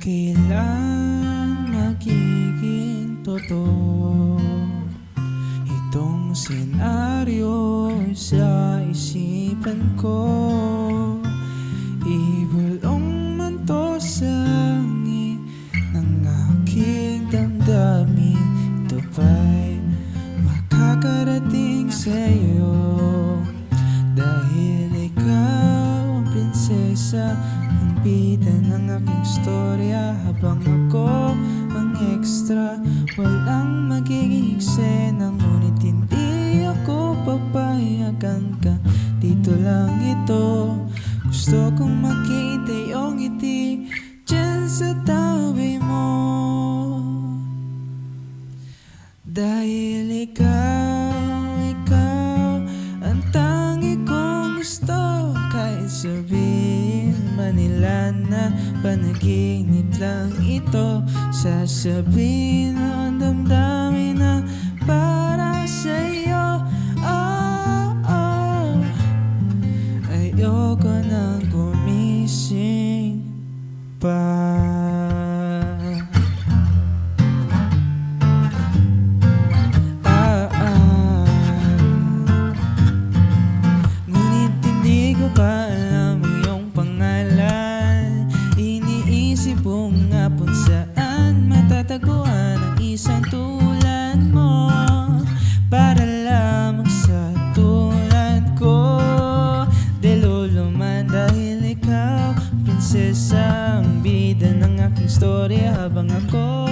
Kailan magiging totoo Itong senaryo sa isipan ko? Ibulong man to sa hangin ng aking damdamin Ito ba'y makakarating sa'yo? Dahil ikaw ang prinsesa Bida ng aking storya Habang ako ang extra Walang magiging eksena Ngunit hindi ako papayagan ka. Dito lang ito. Gusto kong makita yung ngiti Diyan sa tabi mo. Dahil ikaw, nila na Panaginip lang ito. Sasabihin ang damdamin Habang ako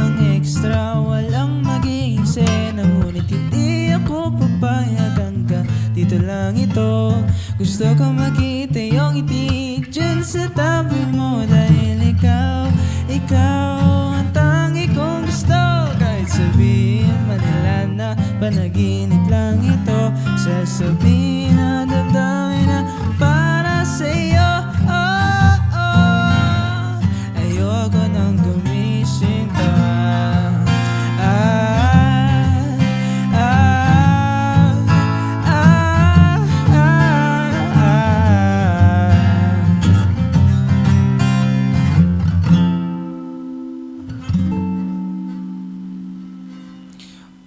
ang extra Walang magiging sena Ngunit hindi ako papayagan ka Dito lang ito. Gusto ko makita yung ngiti Diyan sa tabi mo. Dahil ikaw, ikaw Ang tangi kong gusto. Kahit sabihin man nila na Panaginip lang ito Sasabihin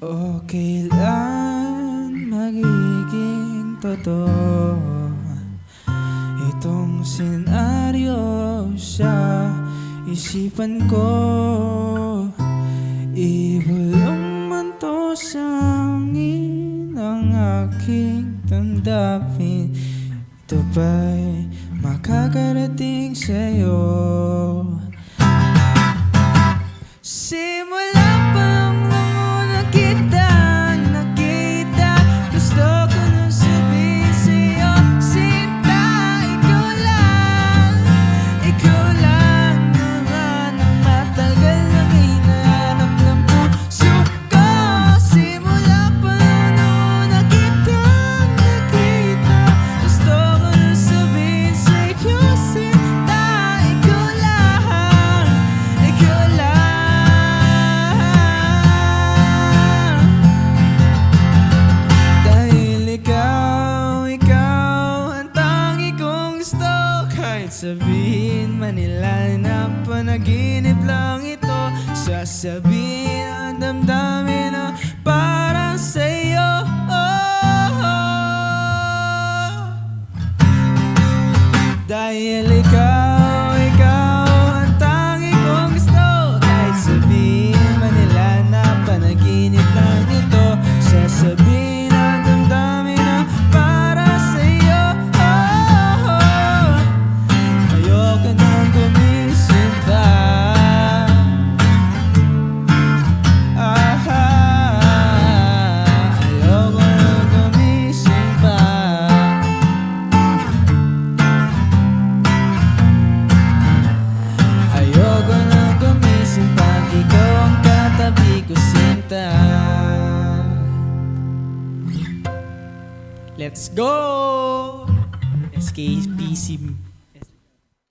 O kailan magiging totoo Itong senaryo sa isipan ko? Ibulong man to sa hangin ang aking damdamin Ito ba'y makakarating sa'yo panaginip lang ito Sasabihin ang damdamin na para sa'yo oh, oh. Dahil Let's go! SKPC